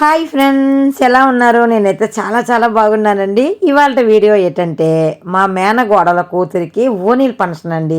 Hi friends ఎలా ఉన్నారు? నేనైతే చాలా చాలా బాగున్నానండి. ఇవాళ వీడియో ఏంటంటే మా మేనగోడల కూతురికి ఓనీల్ ఫంక్షన్ అండి.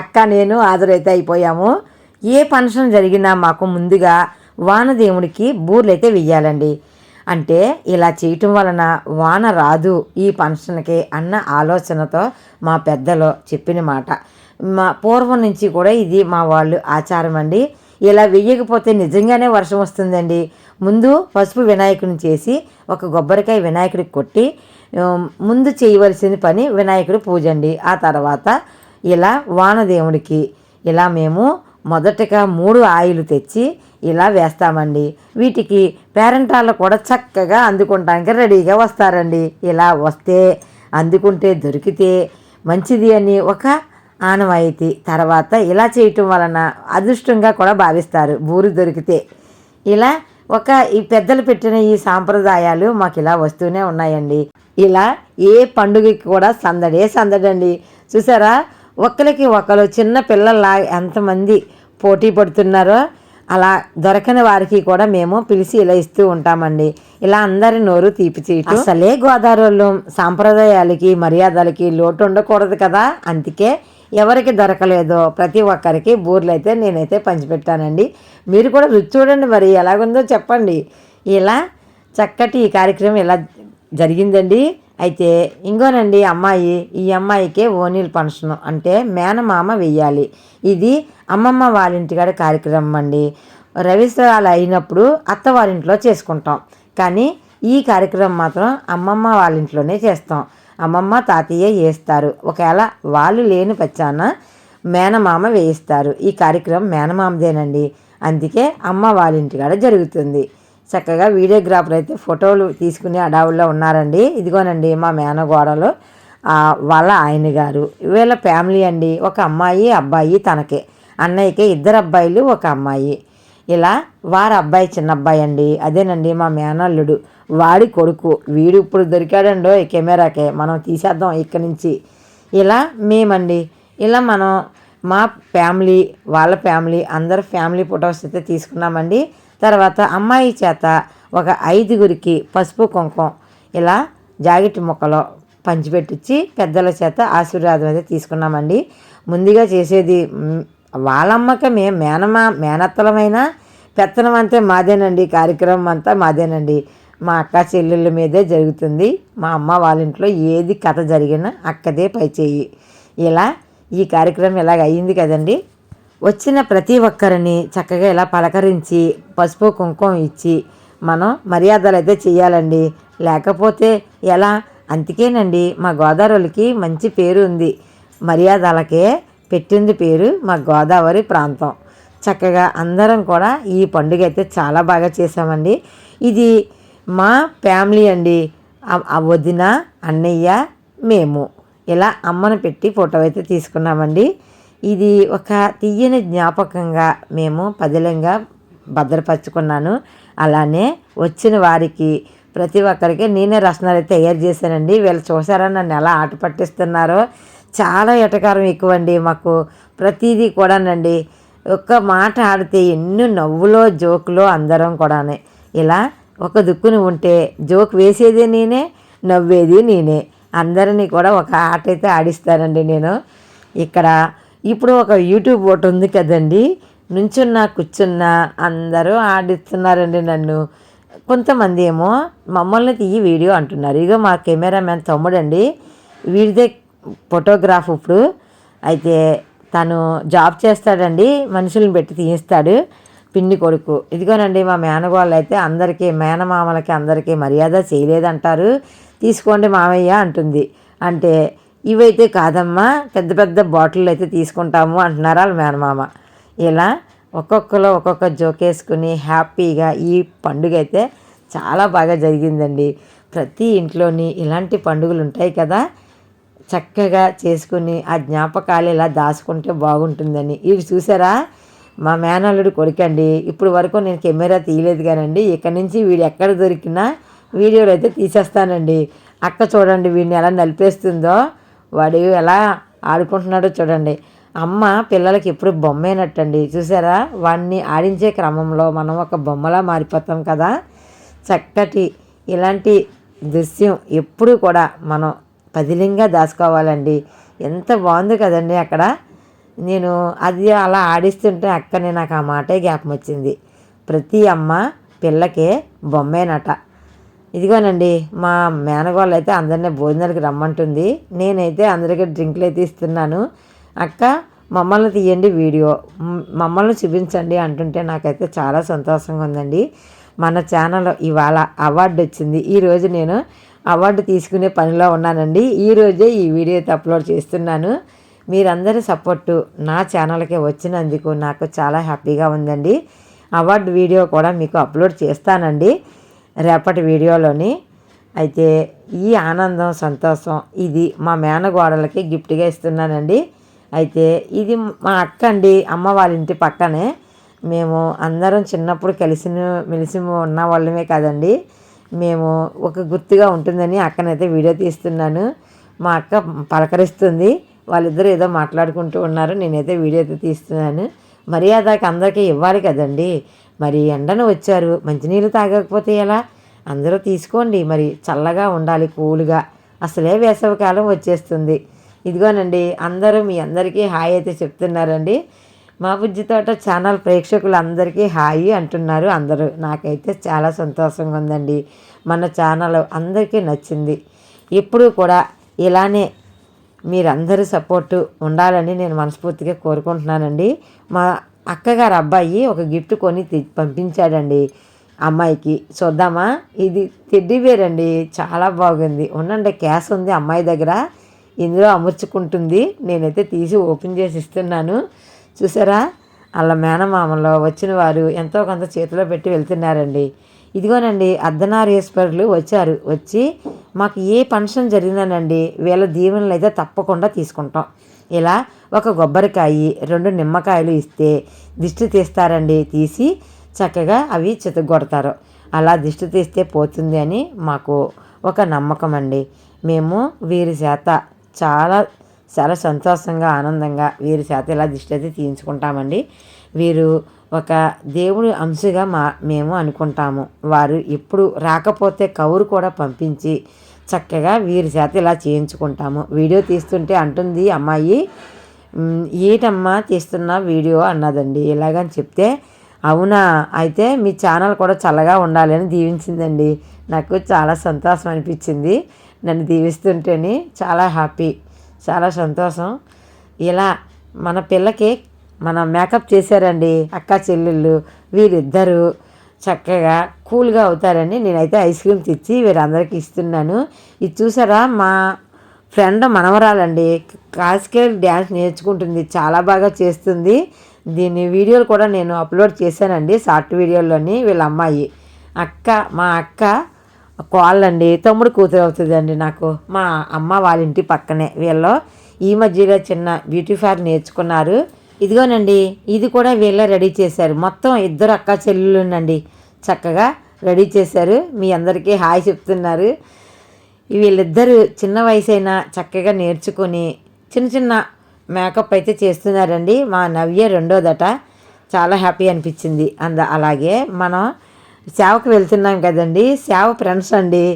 అక్క నేను హాజరైతే అయిపోయాము. ఏ ఫంక్షన్ జరిగినా మాకు ముందుగా వానదేవుడికి బూర్లు అయితే వెయ్యాలండి. అంటే ఇలా చేయటం వలన వాన రాదు ఈ ఫంక్షన్కి అన్న ఆలోచనతో మా పెద్దలు చెప్పిన మాట. మా పూర్వం నుంచి కూడా ఇది మా వాళ్ళు ఆచారం అండి. ఇలా వేయకపోతే నిజంగానే వర్షం వస్తుందండి. ముందు పసుపు వినాయకుని చేసి ఒక కొబ్బరికాయ వినాయకుడికి కొట్టి ముందు చేయవలసిన పని వినాయకుడి పూజ అండి. ఆ తర్వాత ఇలా వానదేవుడికి ఇలా మేము మొదటగా మూడు ఆయిలు తెచ్చి ఇలా వేస్తామండి. వీటికి పేరెంటాళ్ళు కూడా చక్కగా అందుకుంటానికి రెడీగా వస్తారండి. ఇలా వస్తే అందుకుంటే దొరికితే మంచిది అని ఒక ఆనవాయితీ తర్వాత ఇలా చేయటం వలన అదృష్టంగా కూడా భావిస్తారు. బూరు దొరికితే ఇలా ఒక ఈ పెద్దలు పెట్టిన ఈ సాంప్రదాయాలు మాకు ఇలా వస్తూనే ఉన్నాయండి. ఇలా ఏ పండుగకి కూడా సందడే సందడండి. చూసారా? ఒకరికి ఒకరు చిన్న పిల్లల్లా ఎంతమంది పోటీ పడుతున్నారో అలా దొరకని వారికి కూడా మేము పిలిచి ఇలా ఇస్తూ ఉంటామండి. ఇలా అందరి నోరు తీపి చేయటం అసలే గోదావరిలో సాంప్రదాయాలకి మర్యాదలకి లోటు ఉండకూడదు కదా? అందుకే ఎవరికి దొరకలేదో ప్రతి ఒక్కరికి బూర్లైతే నేనైతే పంచిపెట్టానండి. మీరు కూడా రుచి చూడండి మరి ఎలాగుందో చెప్పండి. ఇలా చక్కటి ఈ కార్యక్రమం ఇలా జరిగిందండి. అయితే ఇంకోనండి అమ్మాయి ఈ అమ్మాయికే ఓనీల్ ఫంక్షన్ అంటే మేనమామ వెయ్యాలి. ఇది అమ్మమ్మ వాళ్ళింటికాడ కార్యక్రమం అండి. రవిస్వరాలు అయినప్పుడు అత్త వారింట్లో చేసుకుంటాం. కానీ ఈ కార్యక్రమం మాత్రం అమ్మమ్మ వాళ్ళ ఇంట్లోనే చేస్తాం. అమ్మమ్మ తాతయ్య వేస్తారు ఒకవేళ వాళ్ళు లేని పచ్చాన మేనమామ వేయిస్తారు. ఈ కార్యక్రమం మేనమామదేనండి. అందుకే అమ్మ వాళ్ళ ఇంటికాడ జరుగుతుంది. చక్కగా వీడియోగ్రాఫర్ అయితే ఫోటోలు తీసుకునే అడావుల్లో ఉన్నారండి. ఇదిగోనండి మా మేనగోడలో వాళ్ళ ఆయన గారు. వీళ్ళ ఫ్యామిలీ అండి. ఒక అమ్మాయి అబ్బాయి తనకే. అన్నయ్యకి ఇద్దరు అబ్బాయిలు ఒక అమ్మాయి. ఇలా వారి అబ్బాయి చిన్న అబ్బాయి అండి. అదేనండి మా మేనల్లుడు. వాడి కొడుకు. వీడు ఇప్పుడు దొరికాడండో ఈ కెమెరాకే. మనం తీసేద్దాం ఇక్కడి నుంచి. ఇలా మేమండి. ఇలా మనం మా ఫ్యామిలీ వాళ్ళ ఫ్యామిలీ అందరు ఫ్యామిలీ ఫొటోస్ అయితే తీసుకున్నామండి. తర్వాత అమ్మాయి చేత ఒక ఐదుగురికి పసుపు కుంకుమ ఇలా జాకెట్ ముక్కలో పంచిపెట్టించి పెద్దల చేత ఆశీర్వాదం అయితే తీసుకున్నామండి. ముందుగా చేసేది వాళ్ళమ్మకమే మేము మేనమా మేనత్తలమైన పెత్తనం అంతే మాదేనండి. కార్యక్రమం అంతా మాదేనండి. మా అక్క చెల్లెళ్ళ మీదే జరుగుతుంది. మా అమ్మ వాళ్ళ ఇంట్లో ఏది కథ జరిగినా అక్కదే పై చేయి. ఇలా ఈ కార్యక్రమం ఇలాగ అయ్యింది కదండి. వచ్చిన ప్రతి ఒక్కరిని చక్కగా ఇలా పలకరించి పసుపు కుంకుమ ఇచ్చి మనం మర్యాదలు అయితే చేయాలండి. లేకపోతే ఎలా? అందుకేనండి మా గోదావరికి మంచి పేరు ఉంది. మర్యాదలకే పెట్టింది పేరు మా గోదావరి ప్రాంతం. చక్కగా అందరం కూడా ఈ పండుగ అయితే చాలా బాగా చేసామండి ఇది మా ఫ్యామిలీ అండి. ఆ- వదిన అన్నయ్య మేము. ఇలా అమ్మను పెట్టి ఫోటో అయితే తీసుకున్నామండి. ఇది ఒక తీయని జ్ఞాపకంగా మేము పదిలంగా భద్రపరుచుకున్నాను. అలానే వచ్చిన వారికి ప్రతి ఒక్కరికి నేనే రసనాలు అయితే తయారు చేశానండి. వీళ్ళు చూసారా నన్ను ఎలా ఆట పట్టిస్తున్నారో? చాలా ఎటకారం ఎక్కువండి మాకు. ప్రతిదీ కూడానండి. ఒక్క మాట ఆడితే ఎన్నో నవ్వులో జోకులో అందరం కూడానే. ఇలా ఒక దుక్కుని ఉంటే జోక్ వేసేది నేనే నవ్వేది నేనే. అందరినీ కూడా ఒక ఆట అయితే ఆడిస్తానండి నేను. ఇక్కడ ఇప్పుడు ఒక యూట్యూబ్ ఒకటి ఉంది కదండి. నుంచున్నా కూర్చున్నా అందరూ ఆడిస్తున్నారండి నన్ను. కొంతమంది ఏమో మమ్మల్ని తీయి వీడియో అంటున్నారు. ఇగో మా కెమెరామ్యాన్ తమ్ముడండి. వీడిదే ఫోటోగ్రాఫ్ ఇప్పుడు. అయితే తను జాబ్ చేస్తాడండి. మనుషులను పెట్టి తీయిస్తాడు. పిన్ని కొడుకు. ఇదిగోనండి మా మేనగోళ్ళు అయితే అందరికీ మేనమామలకి అందరికీ మర్యాద చేయలేదంటారు. తీసుకోండి మామయ్య అంటుంది. అంటే ఇవైతే కాదమ్మా పెద్ద పెద్ద బాటిల్ అయితే తీసుకుంటాము అంటున్నారు వాళ్ళ మేనమామ. ఇలా ఒక్కొక్కలో ఒక్కొక్క జోకేసుకుని హ్యాపీగా ఈ పండుగ అయితే చాలా బాగా జరిగిందండి. ప్రతి ఇంట్లోని ఇలాంటి పండుగలు ఉంటాయి కదా చక్కగా చేసుకుని ఆ జ్ఞాపకాలు ఇలా దాచుకుంటే బాగుంటుందని. ఇవి చూసారా? మా మేనల్లుడు కొడుకండి. ఇప్పుడు వరకు నేను కెమెరా తీయలేదు కానండి. ఇక్కడ నుంచి వీడు ఎక్కడ దొరికినా వీడియోలు అయితే తీసేస్తానండి. అక్క చూడండి వీడిని ఎలా నలిపేస్తుందో వాడు ఎలా ఆడుకుంటున్నాడో చూడండి. అమ్మ పిల్లలకి ఎప్పుడు బొమ్మేనట్టండి. చూసారా? వాడిని ఆడించే క్రమంలో మనం ఒక బొమ్మలా మారిపోతాం కదా. చక్కటి ఇలాంటి దృశ్యం ఎప్పుడూ కూడా మనం పదిలింగా దాచుకోవాలండి. ఎంత బాగుంది కదండి అక్కడ. నేను అది అలా ఆడిస్తుంటే అక్కనే నాకు ఆ మాటే జ్ఞాపం వచ్చింది ప్రతి అమ్మ పిల్లకే బొమ్మేనట. ఇదిగోనండి మా మేనగోళ్ళు అయితే అందరినీ భోజనాలకి రమ్మంటుంది. నేనైతే అందరికీ డ్రింక్లు అయితే ఇస్తున్నాను అక్క మమ్మల్ని తీయండి వీడియో. మమ్మల్ని చూపించండి అంటుంటే నాకైతే చాలా సంతోషంగా ఉందండి. మన ఛానల్ ఇవాళ అవార్డు వచ్చింది. ఈరోజు నేను అవార్డు తీసుకునే పనిలో ఉన్నానండి. ఈరోజే ఈ వీడియో అయితే అప్లోడ్ చేస్తున్నాను. మీరందరి సపోర్టు నా ఛానల్కి వచ్చినందుకు నాకు చాలా హ్యాపీగా ఉందండి. అవార్డు వీడియో కూడా మీకు అప్లోడ్ చేస్తానండి రేపటి వీడియోలోని. అయితే ఈ ఆనందం సంతోషం ఇది మా మేనగోడలకి గిఫ్ట్గా ఇస్తున్నానండి. అయితే ఇది మా అక్క అండి అమ్మ వాళ్ళ ఇంటి పక్కనే. మేము అందరం చిన్నప్పుడు కలిసి మెలిసి ఉన్న వాళ్ళమే కాదండి. మేము ఒక గుర్తుగా ఉంటుందని అక్కనైతే వీడియో తీస్తున్నాను. మా అక్క పలకరిస్తుంది. వాళ్ళిద్దరూ ఏదో మాట్లాడుకుంటూ ఉన్నారు. నేనైతే వీడియో అయితే తీస్తున్నాను. మర్యాదకి అందరికీ ఇవ్వాలి కదండి. మరి ఎండను వచ్చారు. మంచినీళ్ళు తాగకపోతే ఎలా? అందరూ తీసుకోండి. మరి చల్లగా ఉండాలి కూల్గా. అసలే వేసవికాలం వచ్చేస్తుంది. ఇదిగోనండి అందరూ మీ అందరికీ హాయ్ అయితే చెప్తున్నారండి. మా బుజ్జి తోట ఛానల్ ప్రేక్షకులు అందరికీ అంటున్నారు అందరూ. నాకైతే చాలా సంతోషంగా ఉందండి మన ఛానల్ అందరికీ నచ్చింది. ఎప్పుడూ కూడా ఇలానే మీరందరూ సపోర్టు ఉండాలని నేను మనస్ఫూర్తిగా కోరుకుంటున్నానండి. మా అక్కగారు అబ్బాయి ఒక గిఫ్ట్ కొని పంపించాడండి అమ్మాయికి. చూద్దామా? ఇది టెడ్డీ బేర్ అండి చాలా బాగుంది. ఉండండి క్యాష్ ఉంది అమ్మాయి దగ్గర. ఇందులో అమర్చుకుంటుంది. నేనైతే తీసి ఓపెన్ చేసి ఇస్తున్నాను. చూసారా? అలా మేనమామలో వచ్చిన వారు ఎంతో కొంత చేతిలో పెట్టి వెళ్తున్నారండి. ఇదిగోనండి అర్ధనారీశ్వరులు వచ్చారు. వచ్చి మాకు ఏ ఫంక్షన్ జరిగినానండి వీళ్ళ దీవెనలు అయితే తప్పకుండా తీసుకుంటాం. ఇలా ఒక కొబ్బరికాయ రెండు నిమ్మకాయలు ఇస్తే దిష్టి తీస్తారండి తీసి చక్కగా అవి చితగొడతారు. అలా దిష్టి తీస్తే పోతుంది అని మాకు ఒక నమ్మకం అండి మేము వీరి చేత చాలా చాలా సంతోషంగా ఆనందంగా వీరి చేత ఇలా దిష్టి అయితే తీయించుకుంటామండి. వీరు ఒక దేవుడి అంశగా మా మేము అనుకుంటాము. వారు ఎప్పుడు రాకపోతే కౌరు కూడా పంపించి చక్కగా వీరి చేత ఇలా చేయించుకుంటాము. వీడియో తీస్తుంటే అంటుంది అమ్మాయి ఏటమ్మా తీస్తున్న వీడియో అన్నదండి. ఇలాగని చెప్తే అవునా అయితే మీ ఛానల్ కూడా చల్లగా ఉండాలని దీవించిందండి. నాకు చాలా సంతోషం అనిపించింది. నన్ను దీవిస్తుంటేనే చాలా హ్యాపీ చాలా సంతోషం. ఇలా మన పిల్లకి మన మేకప్ చేశారండి అక్క చెల్లెళ్ళు వీరిద్దరూ చక్కగా కూల్గా అవుతారని నేనైతే ఐస్ క్రీమ్ తెచ్చి వీరందరికీ ఇస్తున్నాను. ఇది చూసారా? మా ఫ్రెండ్ మనవరాలండి క్లాసికల్ డ్యాన్స్ నేర్చుకుంటుంది చాలా బాగా చేస్తుంది. దీని వీడియోలు కూడా నేను అప్లోడ్ చేశానండి షార్ట్ వీడియోలోని వీళ్ళ అమ్మాయి. అక్క మా అక్క కోళ్ళండి తమ్ముడు కూతురు అవుతుందండి నాకు. మా అమ్మ వాళ్ళ ఇంటి పక్కనే వీళ్ళు ఈ మధ్యలో చిన్న బ్యూటీ పార్లర్ నేర్చుకున్నారు. ఇదిగోనండి ఇది కూడా వీళ్ళే రెడీ చేశారు. మొత్తం ఇద్దరు అక్క చెల్లెలునండి చక్కగా రెడీ చేశారు. మీ అందరికీ హాయ్ చెప్తున్నారు. వీళ్ళిద్దరూ చిన్న వయసు అయినా చక్కగా నేర్చుకొని చిన్న చిన్న మేకప్ అయితే చేస్తున్నారండి. మా నవ్య రెండోదట చాలా హ్యాపీ అనిపించింది. అంద అలాగే మనం సేవకు వెళ్తున్నాం కదండి. సేవ ఫ్రెండ్స్ అండి.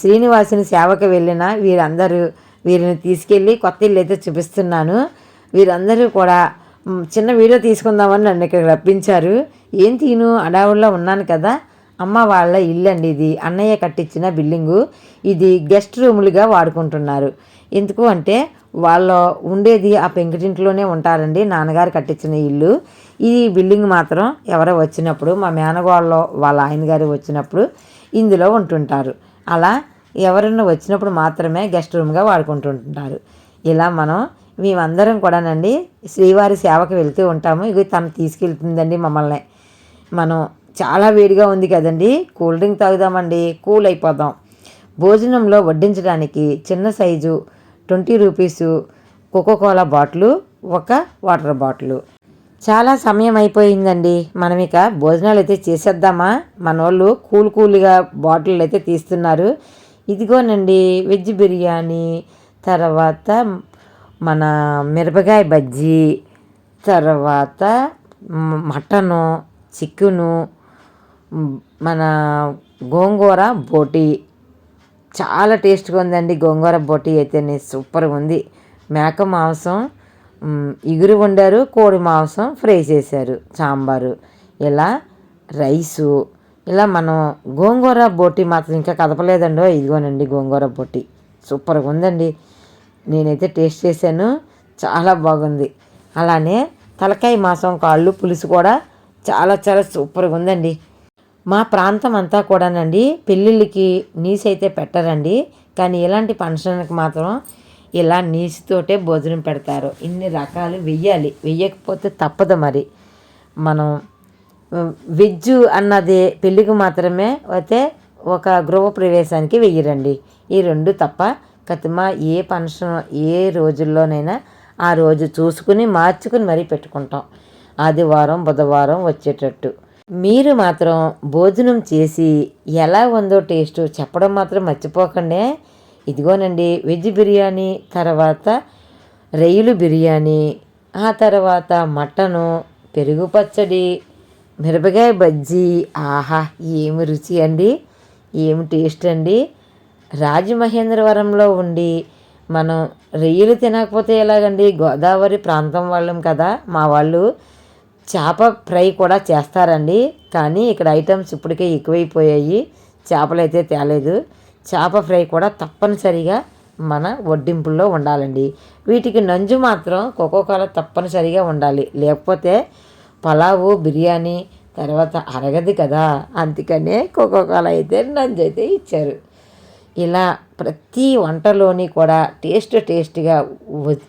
శ్రీనివాసుని సేవకు వెళ్ళిన వీరందరూ వీరిని తీసుకెళ్ళి కొత్త ఇల్లు అయితే చూపిస్తున్నాను. వీరందరూ కూడా చిన్న వీడియో తీసుకుందామని నన్ను ఇక్కడ రప్పించారు. ఏం తీను? అడావుల్లో ఉన్నాను కదా. అమ్మ వాళ్ళ ఇల్లు అండి ఇది. అన్నయ్య కట్టించిన బిల్డింగు ఇది గెస్ట్ రూములుగా వాడుకుంటున్నారు. ఎందుకు అంటే వాళ్ళు ఉండేది ఆ పెంకుటింట్లోనే ఉంటారండి నాన్నగారు కట్టించిన ఇల్లు. ఈ బిల్డింగ్ మాత్రం ఎవరో వచ్చినప్పుడు మా మేనగోళ్ళలో వాళ్ళ ఆయన గారు వచ్చినప్పుడు ఇందులో ఉంటుంటారు. అలా ఎవరైనా వచ్చినప్పుడు మాత్రమే గెస్ట్ రూమ్గా వాడుకుంటుంటారు. ఇలా మనం మేమందరం కూడానండి శ్రీవారి సేవకు వెళ్తూ ఉంటాము. ఇది తను తీసుకెళ్తుందండి మమ్మల్ని. మనం చాలా వేడిగా ఉంది కదండి. Cool drink తాగుదామండి. కూల్ అయిపోదాం. భోజనంలో వడ్డించడానికి చిన్న size twenty rupees Coca Cola bottle ఒక వాటర్ బాటిల్. చాలా సమయం అయిపోయిందండి. మనం ఇక భోజనాలు అయితే చేసేద్దామా? మన వాళ్ళు కూల్ కూల్గా బాటిల్ అయితే తీస్తున్నారు. ఇదిగోనండి వెజ్ బిర్యానీ తర్వాత మన మిరపకాయ బజ్జీ తర్వాత మటను చికెను మన గోంగూర బోటి. చాలా టేస్ట్గా ఉందండి గోంగూర బోటి అయితేనే సూపర్గా ఉంది. మేక మాంసం ఇగురు వండారు కోడి మాంసం ఫ్రై చేశారు సాంబారు. ఇలా రైసు ఇలా మనం గోంగూర బోటి మాత్రం ఇంకా కదపలేదండో ఇదిగోనండి గోంగూర బోటి. సూపర్గా ఉందండి. నేనైతే టేస్ట్ చేశాను. చాలా బాగుంది. అలానే తలకాయ మాంసం కాళ్ళు పులుసు కూడా చాలా చాలా సూపర్గా ఉందండి. మా ప్రాంతం అంతా కూడానండి పెళ్ళిళ్ళకి నీసు అయితే పెట్టరండి. కానీ ఇలాంటి ఫంక్షన్కి మాత్రం ఇలా నీసుతోటే భోజనం పెడతారు. ఇన్ని రకాలు వెయ్యాలి. వెయ్యకపోతే తప్పదు మరి. మనం వెజ్ అన్నది పెళ్ళికి మాత్రమే అయితే ఒక గృహ ప్రవేశానికి వెయ్యరండి. ఈ రెండు తప్ప కతిమా ఏ ఫంక్షన్ ఏ రోజుల్లోనైనా ఆ రోజు చూసుకుని మార్చుకుని మరీ పెట్టుకుంటాం. ఆదివారం బుధవారం వచ్చేటట్టు. మీరు మాత్రం భోజనం చేసి ఎలా ఉందో టేస్ట్ చెప్పడం మాత్రం మర్చిపోకండి. ఇదిగోనండి వెజ్ బిర్యానీ తర్వాత రొయ్యలు బిర్యానీ ఆ తర్వాత మటను పెరుగు పచ్చడి మిరపకాయ బజ్జీ. ఆహా ఏమి రుచి అండి ఏమి టేస్ట్ అండి రాజమహేంద్రవరంలో ఉండి మనం రొయ్యలు తినకపోతే ఎలాగండి? గోదావరి ప్రాంతం వాళ్ళం కదా మా వాళ్ళు చేప ఫ్రై కూడా చేస్తారండి. కానీ ఇక్కడ ఐటమ్స్ ఇప్పటికే ఎక్కువైపోయాయి. చేపలు అయితే తేలేదు. చేప ఫ్రై కూడా తప్పనిసరిగా మన వడ్డింపుల్లో ఉండాలండి. వీటికి నంజు మాత్రం కోకోకోలా తప్పనిసరిగా ఉండాలి. లేకపోతే పలావు బిర్యానీ తర్వాత అరగదు కదా. అందుకనే కోకోకోలా అయితే నంజు అయితే ఇచ్చారు. ఇలా ప్రతి వంటలోని కూడా టేస్ట్ టేస్ట్గా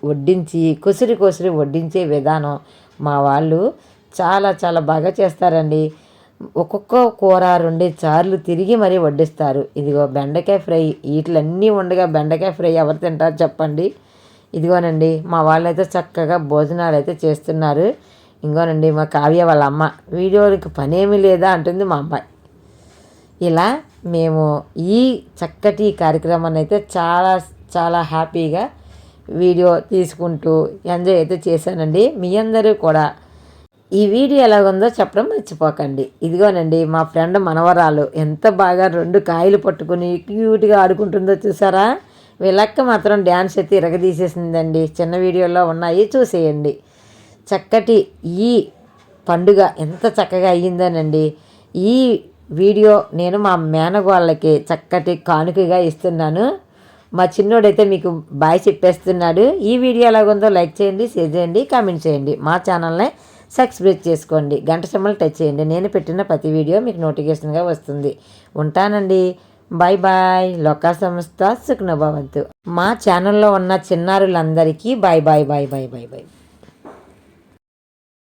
వడ్డించి కొసిరి కొసిరి వడ్డించే విధానం మా వాళ్ళు చాలా చాలా బాగా చేస్తారండి. ఒక్కొక్క కూర రెండు చార్లు తిరిగి మరీ వడ్డిస్తారు. ఇదిగో బెండకాయ ఫ్రై వీటిలన్నీ ఉండగా బెండకాయ ఫ్రై ఎవరు తింటారు చెప్పండి. ఇదిగోనండి మా వాళ్ళైతే చక్కగా భోజనాలు అయితే చేస్తున్నారు. ఇంకోనండి మా కావ్య వాళ్ళ అమ్మ వీడియోకి పనేమీ లేదా? అంటుంది మా అమ్మాయి. ఇలా మేము ఈ చక్కటి కార్యక్రమాన్ని అయితే చాలా చాలా హ్యాపీగా వీడియో తీసుకుంటూ ఎంజాయ్ అయితే చేశానండి. మీ అందరూ కూడా ఈ వీడియో ఎలాగుందో చెప్పడం మర్చిపోకండి. ఇదిగోనండి మా ఫ్రెండ్ మనవరాలు ఎంత బాగా రెండు కాయలు పట్టుకుని క్యూట్గా ఆడుకుంటుందో చూసారా? వీళ్ళక్క మాత్రం డ్యాన్స్ అయితే ఇరగదీసేసిందండి. చిన్న వీడియోలో ఉన్నాయి చూసేయండి. చక్కటి ఈ పండుగ ఎంత చక్కగా అయ్యిందోనండి. ఈ వీడియో నేను మా మేనగోళ్ళకి చక్కటి కానుకగా ఇస్తున్నాను. మా చిన్నోడైతే మీకు బాయ్ చెప్పేస్తున్నాడు. ఈ వీడియో ఎలాగుందో లైక్ చేయండి షేర్ చేయండి కామెంట్ చేయండి. మా ఛానల్ని సబ్స్క్రైబ్ చేసుకోండి. గంట సింబల్ టచ్ చేయండి. నేను పెట్టిన ప్రతి వీడియో మీకు నోటిఫికేషన్గా వస్తుంది. ఉంటానండి. Bye bye. లోకా సంస్థ సుఖ్నభవంతు. మా ఛానల్లో ఉన్న చిన్నారులందరికీ bye bye bye bye bye bye.